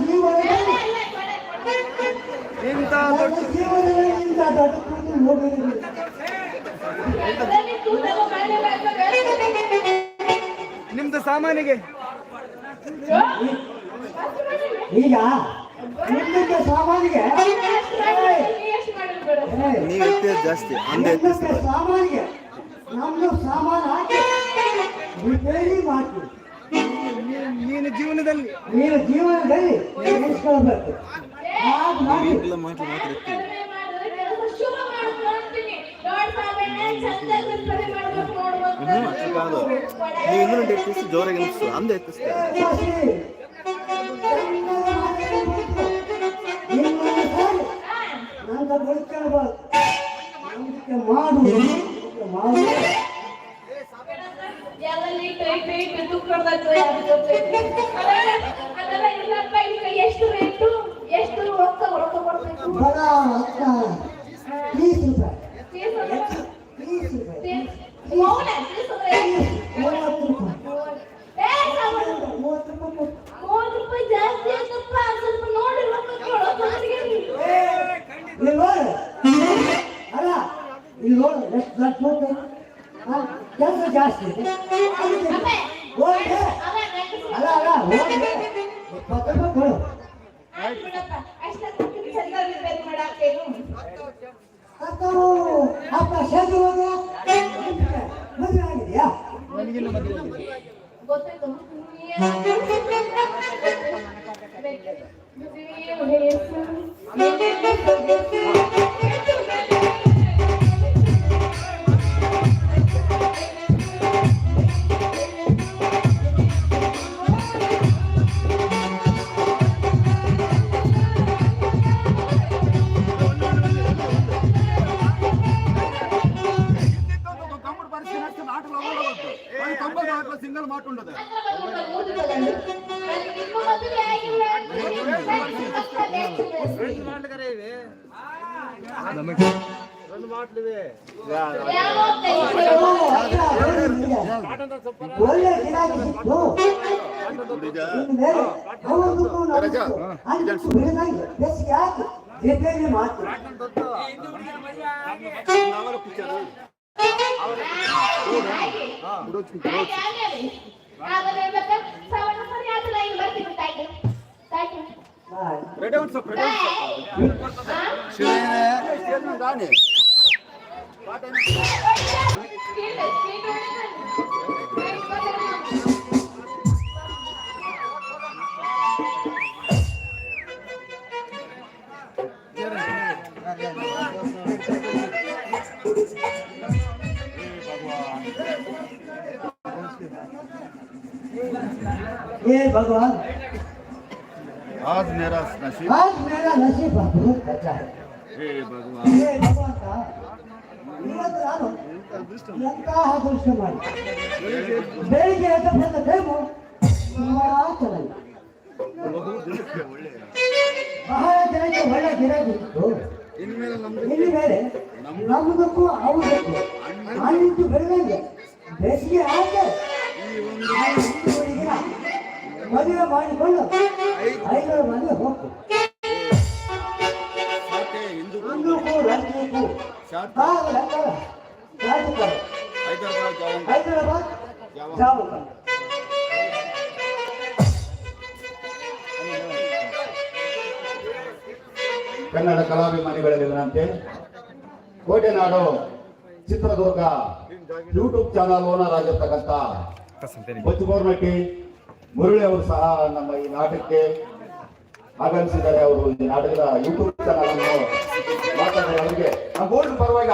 ಜೀವನದಲ್ಲಿ ಇಂಥ ದೊಡ್ಡ ಜೀವನದಲ್ಲಿ ಇಂಥ ದೊಡ್ಡ ಕೂಲಿ ನೋಡಿರಲಿಲ್ಲ ನಿಮ್ದು ಸಾಮಾನಿಗೆ. ಈಗ ನಿನ್ನಕ್ಕೆ ಸಾಮಾನಿಗೆ. ನೀವು ಜಾಸ್ತಿ ಅಂದ್ರೆ ಸಾಮಾನಿಗೆ. ನಮ್ದು ಸಾಮಾನು ಹಾಕಿ. ರಿಪೇರಿ ಮಾಡ್ತೀವಿ ನೀನು ಜೀವನದಲ್ಲಿ. ನೀನು ಜೀವನದಲ್ಲಿ ನೆನೆಸ್ಕೊಳ್ಬೇಕು ಆಗ ಮಾಡಿ ನೀವು ಇನ್ನೂ ಎತ್ತಿಸಿ ಜೋರಾಗಿ ಎತ್ತಿಸು ಅಂದೆ ಎತ್ತಿಸ್ತಾರೆ. ಇನ್ನೊಂದು ನಂಬಿಕೆ ಮಾಡು ನಂಬಿಕೆ ಮಾಡು ಎಷ್ಟು ರೇಟು? ಎಷ್ಟು ರೊಕ್ಕ ರೊಕ್ಕ ಕೊಡ್ಬೇಕು ಒಳ್ಳೆ ಗಿರಾಕಿ ಸಿಕ್ತು ಅವ್ರಿಗೂ ನಾವು ಅದಕ್ಕೆ ಬಿಡದಾಗಿ ಬೆಸ್ಗೆ ಹಾಕಿ ಜೊತೆಯಲ್ಲಿ ಮಾತು ರೆಡಿ ಉಂಟು ಸರ್ ರೆಡಿ ಉಂಟು ಸರ್ ಶಿವನೇ ये भगवान। आज मेरा नसीब आज मेरा नसीब बहुत अच्छा है। हे भगवान। हे भगवान ಎಂತಹ ಅದೃಷ್ಟ ಮಾಡಿ ಬೆಳಿಗ್ಗೆ ಎದ್ದ ಬಂದ ದೇವು ತುಂಬಾ ಚೆನ್ನಾಗಿ ಬಹಳ ಜನಕ್ಕೆ ಒಳ್ಳೆ ನಮ್ದು ಇಲ್ಲಿ ಮೇಲೆ ನಮ್ಮದಕ್ಕೂ ಅವ್ರದಕ್ಕೂ ಅಲ್ಲಿಂದು ಬೆಳೆದಂಗೆ ಬೇಸಿಗೆ ಆದ್ರೆ ಮದುವೆ ಮಾಡಿಕೊಂಡು ಐದರ ಮನೆ ಹೋಗ್ತು ಹಿಂದೂ ಹಿಂದೂಕು ಕನ್ನಡ ಕಲಾಭಿಮಾನಿಗಳಿಗೆ ವಿನಂತಿ ಕೋಟೆನಾಡು ಚಿತ್ರದುರ್ಗ ಯೂಟ್ಯೂಬ್ ಚಾನಲ್ ಓನರ್ ಆಗಿರ್ತಕ್ಕಂಥ ಬಚ್ಚಗೋರ್ನಟ್ಟಿ ಮುರಳಿ ಅವರು ಸಹ ನಮ್ಮ ಈ ನಾಟಕಕ್ಕೆ ಆಗಮಿಸಿದ್ದಾರೆ. ಅವರು ಈ ನಾಟಕದ ಯೂಟ್ಯೂಬ್ ಚಾನಲ್ ಅನ್ನು ಮಾತಾಡಿದ ಅವರಿಗೆ ಆ ಗೋಲ್ಡ್ ಪರವಾಗಿ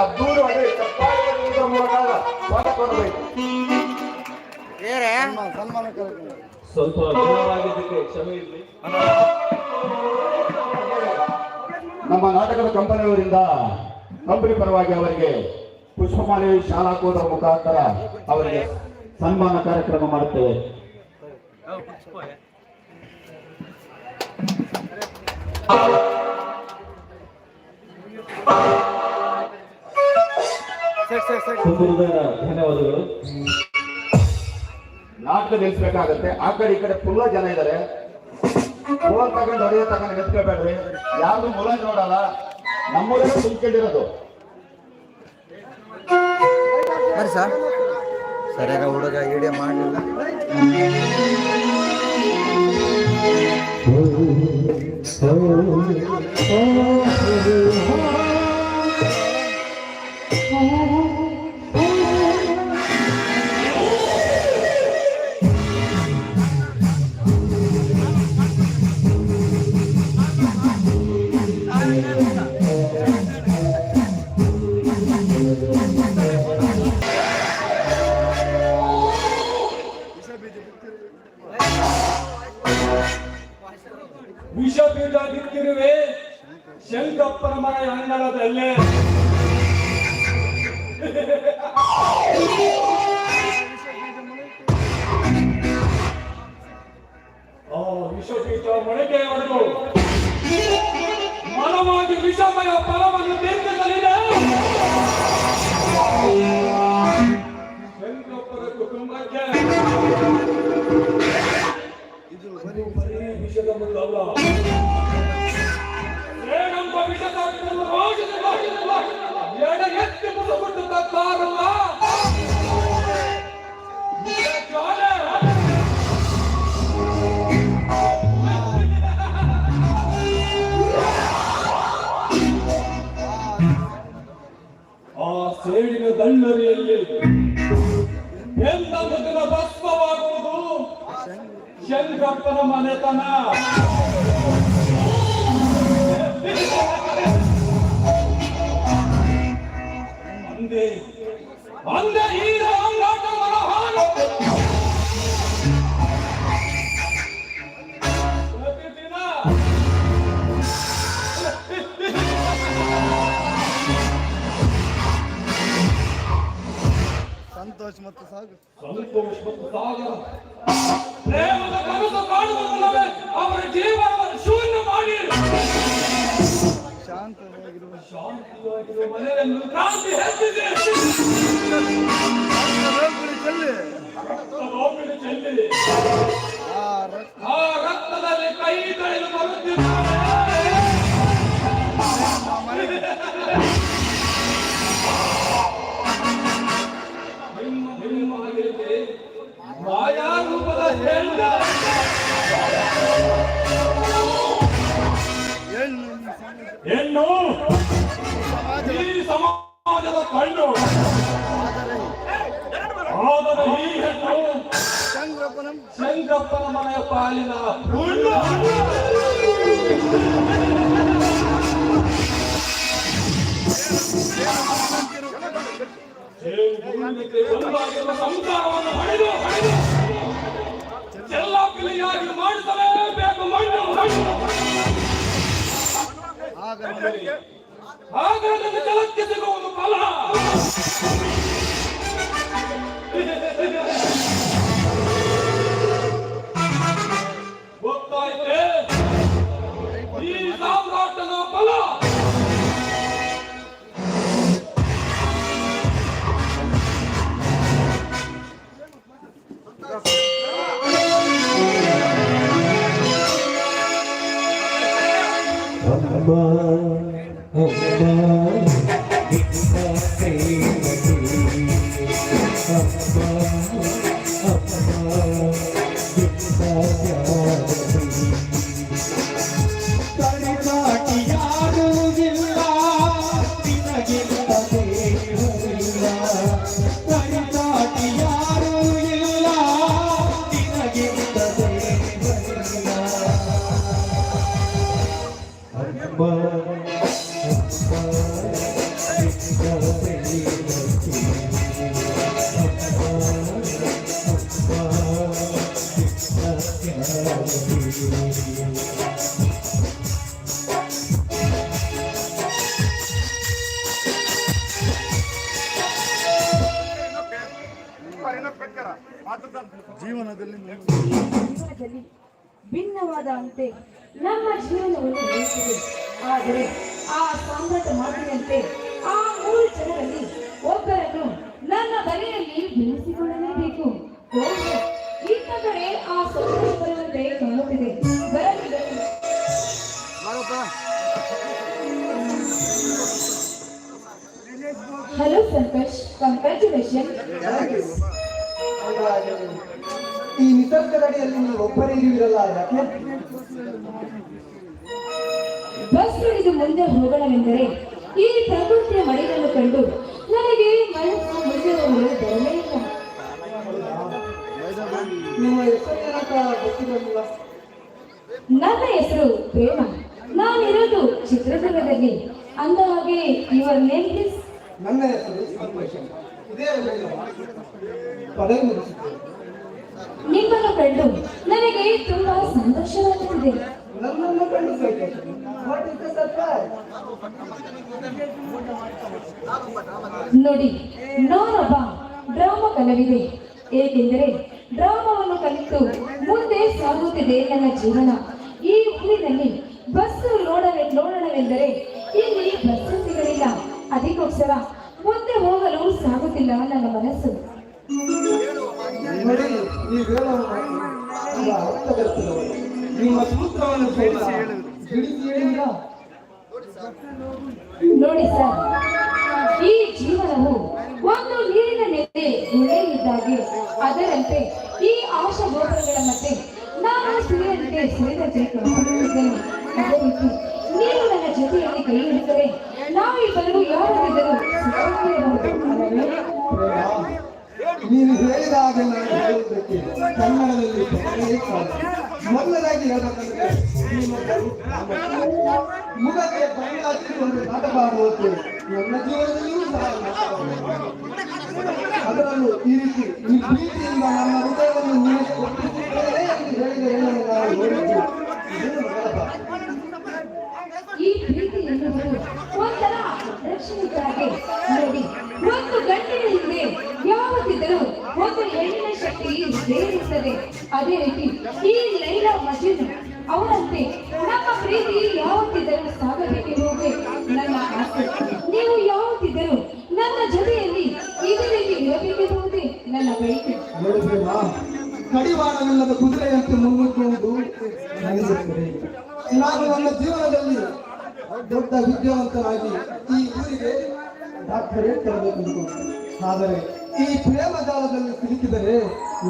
ಮೂಲಕ ಸ್ವಲ್ಪ ಕ್ಷಮೆ ಇರಲಿ. ನಮ್ಮ ನಾಟಕದ ಕಂಪನಿಯವರಿಂದ ಕಂಪನಿ ಪರವಾಗಿ ಅವರಿಗೆ ಪುಷ್ಪಮಾಲೆ ಶಾಲಾ ಕೋದರ ಮುಖಾಂತರ ಅವರಿಗೆ ಸನ್ಮಾನ ಕಾರ್ಯಕ್ರಮ ಮಾಡುತ್ತೇವೆ. ಸರಿ ಧನ್ಯವಾದಗಳು ನಾಟಕ ನಿಲ್ಸ್ಬೇಕಾಗತ್ತೆ ಆ ಕಡೆ ಈ ಕಡೆ ಫುಲ್ಲ ಜನ ಇದ್ದಾರೆ ಫೋನ್ ತಗೊಂಡು ಹೊಡೆಯ ತಗೊಂಡು ಎತ್ಕೋಬೇಡ್ರಿ ಯಾರು ಮೂಲ ನೋಡಲ್ಲ ನಮ್ಮೂರೇ ಬರ್ರಿ ಸರ್ ಸರಿಯಾಗ ಹುಡುಗ ವಿಡಿಯೋ ಮಾಡಲಿಲ್ಲ ವಿಷ ಬೀಜ ಮೊಳಕೆ ಹೊಡೆದು ಮನವಾಗಿ ವಿಷಮಯ ಫಲವನ್ನು ತಿಂದಿರಲಿದೆ ಶಂಕಪ್ಪನ ಕುಟುಂಬಕ್ಕೆ ಇದು ಬರೀ ವಿಷದ ಏನಂಬ ವಿಷದ ರೋಷದ ರೋಷದ ಎಡ ಎತ್ತಿ ತತ್ತಾರಲ್ಲ ಸಂತೋಷ್ ಮತ್ತು ಸಾಗರ ಸಂತೋಷ ಮತ್ತು ಸಾಗರ ಪ್ರೇಮದ ಕನಸು ಕಾಣುವುದಲ್ಲವೇ ಅವರ ಜೀವನವನ್ನು ಶೂನ್ಯ ಮಾಡಿ. ಶಾಂತವಾಗಿರುವ ಶಾಂತಿಯಾಗಿರುವ ಮನೆಯಲ್ಲಿ ಕ್ರಾಂತಿ ಹೆಚ್ಚಿದೆ ಚೆಲ್ಲಿ. ಚೆಲ್ಲಿ. ಆ ರಕ್ತದಲ್ಲಿ ಕೈ ತೊಳೆದು ಬರುತ್ತಿದ್ದಾರೆ. ಮಾಯಾ ರೂಪದ ಹೆಣ್ಣ ಈ ಸಮಾಜದ ಕಣ್ಣು. ಆದರೆ ಈ ಹೆಣ್ಣು ಶಂಕಪ್ಪನ ಮನೆಯ ಪಾಲಿನ ಹುಣ್ಣು ಒಂದಾಗಿರುವ ಸಂಸಾರವನ್ನು ಹಣಿದು ಎಲ್ಲ ಚೆಲ್ಲಾಪಿಲಿಯಾಗಿ ಮಾಡಿಸಲೇಬೇಕು ಮಣ್ಣು ಮಣ್ಣು. ಆಗ ನನ್ನ ಜಲಕ್ಕೆ ಸಿಗುವುದು ಫಲ. ಜೀವನದಲ್ಲಿ ಭಿನ್ನವಾದಂತೆ ನಮ್ಮ ಜೀವನವನ್ನು ನಡೆಸಿದೆ ಆದರೆ ಆ ಸಾಮ್ರಾಟ ಮಾತಿನಂತೆ ಆ ಮೂರು ಜನರಲ್ಲಿ ಒಬ್ಬರನ್ನು ನನ್ನ ಬಲೆಯಲ್ಲಿ ಬೆಳೆಸಿಕೊಳ್ಳಲೇಬೇಕು ಇತ್ತ ಕಡೆ ಆ ಸೌಂದರ್ಯ ಕಾಣುತ್ತಿದೆ ಹಲೋ Hello, Sankash. ಈ ನಿಸರ್ಗದಡಿಯಲ್ಲಿ ನೀವು ಒಬ್ಬರೇ ಇರುವಿರಲ್ಲ ಯಾಕೆ? ಬಸ್ ಹಿಡಿದು ಮುಂದೆ ಹೋಗೋಣವೆಂದರೆ ಈ ಪ್ರಕೃತಿಯ ಮಳೆಯನ್ನು ಕಂಡು ನನಗೆ ಮನಸ್ಸು ಮುಂದೆ ಹೋಗಲು ಬರಲೇ ಇಲ್ಲ. ನಿಮ್ಮ ಹೆಸರೇನಂತ ಗೊತ್ತಿರಲಿಲ್ಲ ನನ್ನ ಹೆಸರು ಪ್ರೇಮ. ನಾನಿರೋದು ಚಿತ್ರದುರ್ಗದಲ್ಲಿ. ಅಂದ ಹಾಗೆ ಯುವರ್ ನೇಮ್ ಪ್ಲೀಸ್ ನನ್ನ ಹೆಸರು ಸಂತೋಷ ನಿಮ್ಮನ್ನು ಕಂಡು ನನಗೆ ತುಂಬಾ ಸಂತೋಷವಾಗುತ್ತಿದೆ. ನನ್ನನ್ನು ಕಂಡು ನೋಡಿ ನಾನೊಬ್ಬ ಡ್ರಾಮಾ ಕಲಾವಿದೆ. ಏಕೆಂದರೆ ಡ್ರಾಮವನ್ನು ಕಲಿತು ಮುಂದೆ ಸಾಗುತ್ತಿದೆ ನನ್ನ ಜೀವನ. ಈ ಊರಿನಲ್ಲಿ ಬಸ್ಸು ನೋಡಲೆ ನೋಡೋಣವೆಂದರೆ ಇಲ್ಲಿ ಬಸ್ಸು ಸಿಗಲಿಲ್ಲ. ಅದಕ್ಕೋಸ್ಕರ ಮುಂದೆ ಹೋಗಲು ಸಾಗುತ್ತಿಲ್ಲ ನನ್ನ ಮನಸ್ಸು. ನೋಡಿ ಸರ್ ಈ ಜೀವನವು ಒಂದು ನೀರಿನ ನೆಲೆ ಗುಳೆ ಇದ್ದಾಗೆ ಅದರಂತೆ ಈ ಆಶ ಗೋಪುರಗಳ ಮತ್ತೆ ನಾನು ಸುರಿಯಂತೆ ಸುರಿದ ಜೊತೆ ಅದೇ ರೀತಿ ನೀವು ನನ್ನ ಜೊತೆಯಲ್ಲಿ ಕೈ ಹಿಡಿದರೆ ನಾವಿಬ್ಬರು ಯಾವಾಗಿದ್ದರೂ ಸುಖವಾಗಿರಬಹುದು ಅಲ್ಲವೇ? ಪ್ರೇಮ, ನೀನು ಹೇಳಿದ ಹಾಗೆ ನಾನು ಹೇಳುವುದಕ್ಕೆ ಕನ್ನಡದಲ್ಲಿ ಪದವೇ ಸಾಕು. ಮೊದಲದಾಗಿ ಹೇಳಬೇಕಂದ್ರೆ ನಿಮ್ಮ ಮುಖಕ್ಕೆ ಬಣ್ಣ ಹಚ್ಚಿಕೊಂಡು ನಾಟಕ ಆಡುವುದು ನನ್ನ ಜೀವನದಲ್ಲಿಯೂ ಸಹ ನಾಟಕವಾಗಿದೆ. ಅದರಲ್ಲೂ ಈ ರೀತಿ ಈ ಪ್ರೀತಿಯಿಂದ ನನ್ನ ಹೃದಯವನ್ನು ನೀವು ಕೊಟ್ಟಿದ್ದೇನೆ ಎಂದು ಹೇಳಿದರೆ ನಾನು ನೋಡಿದ್ದು ಇದು ಮೊದಲ ಬಾರಿ. ಈ ಪ್ರೀತಿ ಎನ್ನುವುದು ಒಂಥರ ರಕ್ಷಣಿಗಾಗಿ ನೋಡಿ. ಒಂದು ಗಂಟಿನ ಹಿಂದೆ ಯಾವತ್ತಿದ್ದರೂ ಒಂದು ಹೆಣ್ಣಿನ ಶಕ್ತಿ ಬೇರಿರುತ್ತದೆ ಅದೇ ರೀತಿ ಈ ಲೈಲಾ ಮಜೀದ್ ಅವರಂತೆ ನಮ್ಮ ಪ್ರೀತಿ ಯಾವತ್ತಿದ್ದರೂ ಸಾಗಬೇಕೆನ್ನುವುದೇ ನನ್ನ ಆಸೆ. ನೀವು ಯಾವತ್ತಿದ್ದರೂ ನನ್ನ ಜೊತೆಯಲ್ಲಿ ಇದೇ ರೀತಿ ಇರಬೇಕೆನ್ನುವುದೇ ನನ್ನ ಬಯಕೆ. ಕಡಿವಾಣವಿಲ್ಲದ ಕುದುರೆಯಂತೆ ಮುನ್ನುಗ್ಗುವುದು ನನಗಿರುತ್ತದೆ ನಾನು ನನ್ನ ಜೀವನದಲ್ಲಿ ದೊಡ್ಡ ವಿದ್ಯಾವಂತರಾಗಿ ಈ ಊರಿಗೆ ಡಾಕ್ಟರೇಟ್ ತರಬೇಕು ಆದರೆ ಈ ಪ್ರೇಮ ಜಾಲದಲ್ಲಿ ಸಿಲುಕಿದರೆ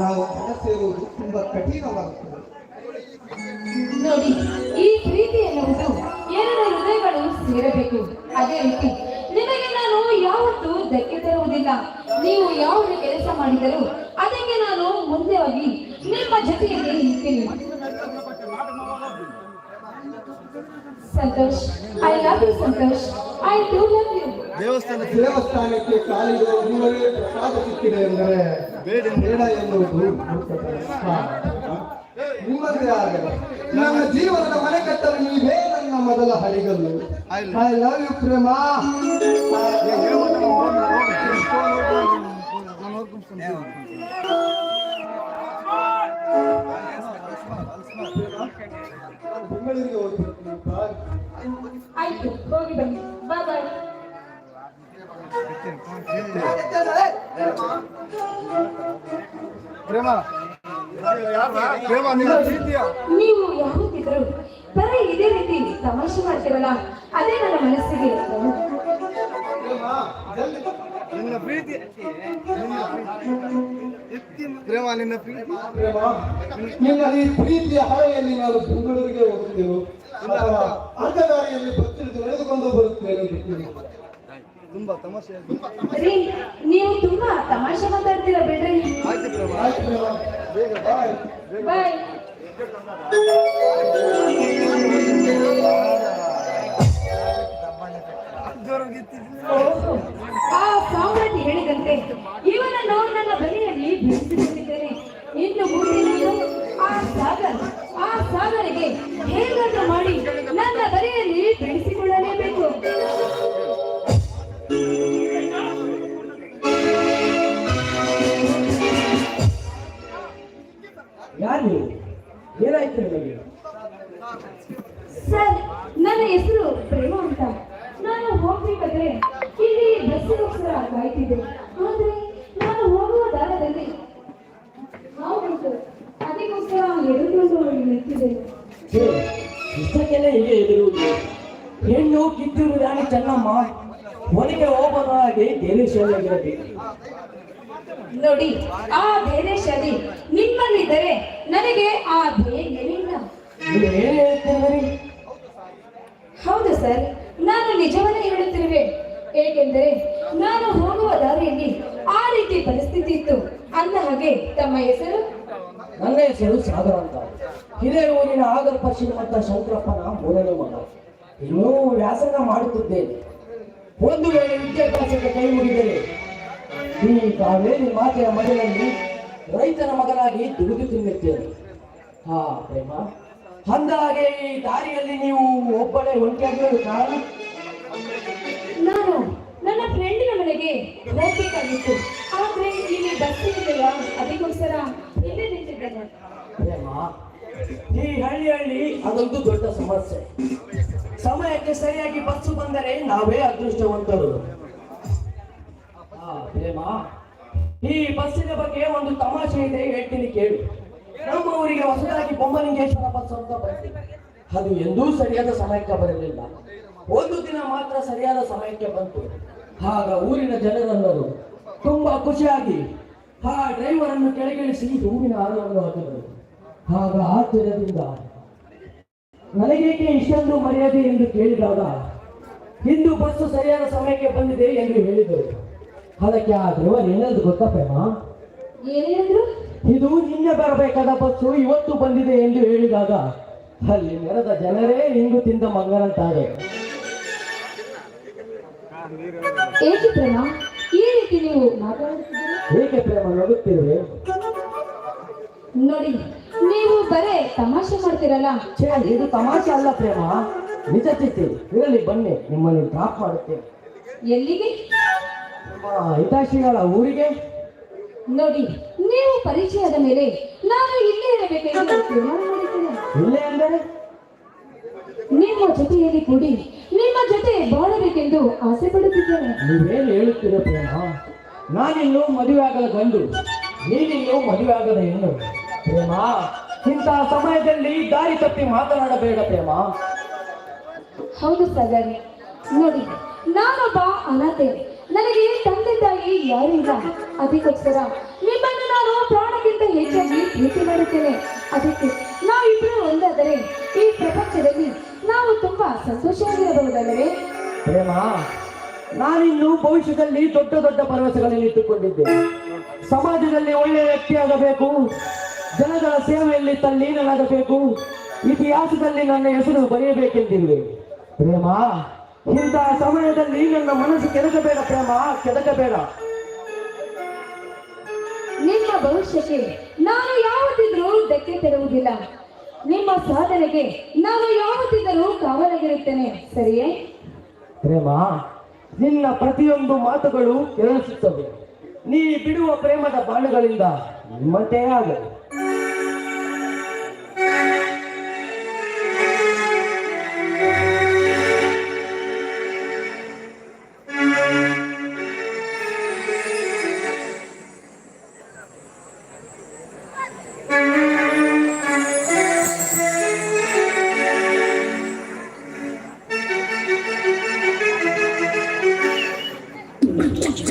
ನಾವು ಹಣ ಸೇರುವುದು ತುಂಬಾ ಕಠಿಣವಾಗುತ್ತದೆ. ನೋಡಿ, ಈ ಪ್ರೀತಿ ಎನ್ನುವುದು ಎರಡು ಹೃದಯಗಳು ಸೇರಬೇಕು. ಅದೇ ರೀತಿ ನಿಮಗೆ ನಾನು ಯಾವತ್ತೂ ಧಕ್ಕೆ ತರುವುದಿಲ್ಲ. ನೀವು ಯಾವುದೇ ಕೆಲಸ ಮಾಡಿದರೂ ಅದಕ್ಕೆ ನಾನು ಮುಂದೆ ಹೋಗಿ ನಿಮ್ಮ ಜೊತೆಯಲ್ಲಿ ನಿಲ್ತೀನಿ Santosh I love you Santosh I do love you ದೇವಸ್ಥಾನಕ್ಕೆ ದೇವಸ್ಥಾನಕ್ಕೆ ಕಾಲಿಡುವ ಮೂಲವೇ ಪ್ರಸಾದ ಸಿಕ್ಕಿದೆ ಎಂದರೆ ಬೇಡ ಬೇಡ ಎನ್ನುವುದು. ನಿಮ್ಮದೇ ಆಗಲ್ಲ ನನ್ನ ಜೀವನದ ಮನೆ ಕಟ್ಟಲು ನೀವೇ ನನ್ನ ಮೊದಲ ಹಳಿಗಲ್ಲು ಐ ಲವ್ ಯು ಪ್ರೇಮ ಬೆಂಗಳೂರಿಗೆ ಹೋಗ್ಬೇಕು ಬಾಯ್. ಆಯ್ತು ಹೋಗಿ ಬನ್ನಿ ಬಾಯ್ ಬಾಯ್ ಪ್ರೇಮ ನೀವು ಯಾವತ್ತಿದ್ರು ಬರೀ ಇದೇ ರೀತಿ ತಮಾಷೆ ಮಾಡ್ತೀರಲ್ಲ ಅದೇ ನನ್ನ ಮನಸ್ಸಿಗೆ. ನಿನ್ನ ಪ್ರೀತಿ ಪ್ರೇಮ ನಿನ್ನ ಪ್ರೀತಿ. ನಿನ್ನ ಈ ಪ್ರೀತಿಯ ಹಳೆಯಲ್ಲಿ ನಾನು ಬೆಂಗಳೂರಿಗೆ ಹೋಗುತ್ತೇನೆ ಅಥವಾ ಅರ್ಧ ದಾರಿಯಲ್ಲಿ ಬಸ್ಸಿಳಿದು ನಡೆದುಕೊಂಡು ಬರುತ್ತೇನೆ. ತುಂಬಾ ತಮಾಷೆ. ನೀವು ತುಂಬಾ ತಮಾಷೆ ಮಾತಾಡ್ತೀರಾ ಬಿಡ್ರಿ. ಆಯ್ತು ಬೇಗ ಬಾಯ್. ಬಾಯ್. ಆ ಸಾಮ್ರಾಟ್ ಹೇಳಿದಂತೆ ಇವನನ್ನು ನನ್ನ ಬಲಿಯಲ್ಲಿ ಬೆಳೆಸಿಕೊಂಡಿದ್ದೇನೆ ಇನ್ನು ಮುಂದೆ ಆ ಸಾಗರ್. ಆ ಸಾಗರಿಗೆ ಹೇಗಾದ್ರೂ ಮಾಡಿ ನನ್ನ ಬಲಿಯಲ್ಲಿ ಬೆಳೆಸಿಕೊಳ್ಳಲೇಬೇಕು. ಯಾರು ನೀವು? ಏನಾಯ್ತು ಸರ್ ನನ್ನ ಹೆಸರು ಪ್ರೇಮ ಅಂತ. ಬಸ್ಸಿಗೋಸ್ಕರ ಆದ್ರೆ ನಾನು ಹೋಗುವ ದಾರದಲ್ಲಿ ಹಾವು ಬಂತು ಅದಕ್ಕೋಸ್ಕರ ಎದುರುಕೊಂಡು ನಿಂತಿದ್ದೇನೆ. ಇಷ್ಟಕ್ಕೆಲ್ಲ ಹೇಗೆ ಎದುರುವುದು. ಹೆಣ್ಣು ಕಿತ್ತೂರು ರಾಣಿ ಚೆನ್ನಮ್ಮ ಹೊರಗೆ ಹೋಗೋಣ ಹಾಗೆ ದೇವೇಶಿಯಾಗಿರಬೇಕು ನೋಡಿ ಆ ಧೈರ್ಯಶಾಲಿ ನಿಮ್ಮಲ್ಲಿದ್ದರೆ ನನಗೆ ಆ ಧೈರ್ಯವಿಲ್ಲ ಹೌದು ಸರ್ ನಾನು ನಿಜವನ್ನೇ ಹೇಳುತ್ತಿರುವೆ. ಏಕೆಂದರೆ ನಾನು ದಾರಿಯಲ್ಲಿ ಆ ರೀತಿ ಪರಿಸ್ಥಿತಿ ಇತ್ತು. ಅಂದ ಹಾಗೆ ತಮ್ಮ ಹೆಸರು? ನನ್ನ ಹೆಸರು ಸಾಗರ ಅಂತ. ಊರಿನ ಆಗರಪಶಿನಂತ ಶ್ರೀಮಂತ ಶಂಕರಪ್ಪನ ಮೂರನೇ ಮಗ. ಇನ್ನೂ ವ್ಯಾಸಂಗ ಮಾಡುತ್ತಿದ್ದೇನೆ. ಒಂದು ವೇಳೆ ವಿದ್ಯಾಭ್ಯಾಸಕ್ಕೆ ಕೈ ಮುಗಿದರೆ ಈ ಕಾವೇರಿ ಮಾತೆಯ ಮನೆಯಲ್ಲಿ ರೈತನ ಮಗನಾಗಿ ದುಡಿದು ತಿನ್ನುತ್ತೇನೆ. ಹಾ ಪ್ರೇಮ. ಅಂದಾಗೆ ಈ ದಾರಿಯಲ್ಲಿ ನೀವು ಒಬ್ಬಳೇ ಒಂಟಿಯಾಗಿರಲು ಕಾರಣ? ನಾನು ನನ್ನ ಫ್ರೆಂಡಿನ ಮನೆಗೆ ಹೋಗ್ಬೇಕಾಗಿತ್ತು. ಆದ್ರೆ ಇಲ್ಲಿ ಬಸ್ ಇರಲಿಲ್ಲ ಅದಕ್ಕೋಸ್ಕರ ಹಿಂದೆ ನಿಂತಿದ್ದೇನೆ ಪ್ರೇಮ ಈ ಹಳ್ಳಿ ಹಳ್ಳಿ ಅದೊಂದು ದೊಡ್ಡ ಸಮಸ್ಯೆ. ಸಮಯಕ್ಕೆ ಸರಿಯಾಗಿ ಬಸ್ಸು ಬಂದರೆ ನಾವೇ ಅದೃಷ್ಟವಂತರು. ಈ ಬಸ್ಸಿನ ಬಗ್ಗೆ ಒಂದು ತಮಾಷೆ ಇದೆ, ಹೇಳ್ತೀನಿ ಕೇಳು. ನಮ್ಮ ಊರಿಗೆ ಹೊಸದಾಗಿ ಬೊಮ್ಮಲಿಂಗೇಶ್ವರ ಬಸ್ ಅಂತ ಬರ್ತೀವಿ ಅದು ಎಂದೂ ಸರಿಯಾದ ಸಮಯಕ್ಕೆ ಬರಲಿಲ್ಲ. ಒಂದು ದಿನ ಮಾತ್ರ ಸರಿಯಾದ ಸಮಯಕ್ಕೆ ಬಂತು. ಆಗ ಊರಿನ ಜನರೆಲ್ಲರೂ ತುಂಬಾ ಖುಷಿಯಾಗಿ ಆ ಡ್ರೈವರ್ ಅನ್ನು ಕೆಳಗಿಳಿಸಿ ಹೂವಿನ ಹಾರವನ್ನು ಹಾಕಿದರು. ಆಗ ಆಶ್ಚರ್ಯದಿಂದ ನನಗೇಕೆ ಇಷ್ಟೊಂದು ಮರ್ಯಾದೆ ಎಂದು ಕೇಳಿದಾಗ ಇಂದು ಬಸ್ಸು ಸರಿಯಾದ ಸಮಯಕ್ಕೆ ಬಂದಿದೆ ಎಂದು ಹೇಳಿದರು. ಅದಕ್ಕೆ ಆ ಡ್ರೈವರ್ ಏನಂದು ಗೊತ್ತಾ ಪ್ರೇಮ? ಇದು ನಿನ್ನೆ ಬರಬೇಕಾದ ಬಸ್ಸು ಇವತ್ತು ಬಂದಿದೆ ಎಂದು ಹೇಳಿದಾಗ ಅಲ್ಲಿ ನೆರೆದ ಜನರೇ ಇಂದು ತಿಂದ ಮಂಗನಂತಾರೆ ಏಕೆ ಪ್ರೇಮ? ಈ ರೀತಿ ನೀವು ಮಾತಾಡುತ್ತಿದ್ದೀರಿ? ಹೇಗೆ ಪ್ರೇಮ? ನೋಡುತ್ತೀರಿ ನೋಡಿ ನೀವು ಬರೇ ತಮಾಷೆ ಮಾಡ್ತೀರಲ್ಲ? ಛೇ ಇದು ತಮಾಷೆ ಅಲ್ಲ ಪ್ರೇಮ. ನಿಜ ಚಿತ್ತಿ ಇರಲಿ ಬನ್ನಿ ನಿಮ್ಮನ್ನು ಡ್ರಾಪ್ ಮಾಡುತ್ತೇನೆ. ಎಲ್ಲಿಗೆ? ನಿಮ್ಮ ಹಿತಾಶಿಗಳ ಊರಿಗೆ? ನೋಡಿ ನೀವು ಪರಿಚಯದ ಮೇಲೆ ನಾನು ಇಲ್ಲೇ ಇರಬೇಕೆಂದು ತೀರ್ಮಾನ ಮಾಡಿದ್ದೇನೆ ಇಲ್ಲೇ ಅಂದರೆ? ನಿಮ್ಮ ಜೊತೆಯಲ್ಲಿ ಕೂಡಿ ನಿಮ್ಮ ಜೊತೆ ಬಾಳಬೇಕೆಂದು ಆಸೆ ಪಡುತ್ತಿದ್ದೇನೆ. ನೀವೇನು ಹೇಳುತ್ತೀರ ಪ್ರೇಮ ನಾನಿನ್ನು ಮದುವೆ ಆಗದ ಗಂಡು ನೀನಿನ್ನು ಮದುವೆ ಆಗದ ಹೆಣ್ಣು. ಪ್ರೇಮ ಇಂತಹ ಸಮಯದಲ್ಲಿ ದಾರಿ ತಪ್ಪಿ ಮಾತನಾಡಬೇಡ ಪ್ರೇಮ. ಹೌದು ಸರ್ ನೋಡಿ ನಾನೊಬ್ಬ ಅನಾಥೆ. ನನಗೆ ತಂದೆ ತಾಯಿ ಯಾರು ಇಲ್ಲ. ಅದಕ್ಕೋಸ್ಕರ ನಿಮ್ಮನ್ನು ನಾನು ಪ್ರಾಣಕ್ಕಿಂತ ಹೆಚ್ಚಾಗಿ ಭೇಟಿ ಮಾಡುತ್ತೇನೆ. ಅದಕ್ಕೆ ತುಂಬಾ ಸಂತೋಷವಾಗಿರಬಹುದಲ್ಲವೇ? ಪ್ರೇಮ ನಾನಿನ್ನು ಭವಿಷ್ಯದಲ್ಲಿ ದೊಡ್ಡ ದೊಡ್ಡ ಭರವಸೆಗಳನ್ನು ಇಟ್ಟುಕೊಂಡಿದ್ದೆ ಸಮಾಜದಲ್ಲಿ ಒಳ್ಳೆಯ ವ್ಯಕ್ತಿಯಾಗಬೇಕು ಜನಗಳ ಸೇವೆಯಲ್ಲಿ ತಲ್ಲೀನನಾಗಬೇಕು. ಇತಿಹಾಸದಲ್ಲಿ ನನ್ನ ಹೆಸರು ಬರೆಯಬೇಕೆಂದಿರುವೆ. ಪ್ರೇಮ ಇಂತಹ ಸಮಯದಲ್ಲಿ ನನ್ನ ಮನಸ್ಸು ಕೆದಕಬೇಡ ಪ್ರೇಮ ಕೆದಕಬೇಡ. ನಿಮ್ಮ ಭವಿಷ್ಯಕ್ಕೆ ನಾನು ಯಾವತ್ತಿದ್ರೂ ಧಕ್ಕೆ ತರುವುದಿಲ್ಲ. ನಿಮ್ಮ ಸಾಧನೆಗೆ ನಾನು ಯಾವತ್ತಿದ್ದರೂ ಕಾವಲಾಗಿರುತ್ತೇನೆ. ಸರಿಯೇ? ಪ್ರೇಮ, ನಿನ್ನ ಪ್ರತಿಯೊಂದು ಮಾತುಗಳು ಕೇಳಿಸುತ್ತವೆ. ನೀ ಬಿಡುವ ಪ್ರೇಮದ ಬಾಣಗಳಿಂದ ನಿಮ್ಮಂತೆಯೇ ಆಗಲಿ.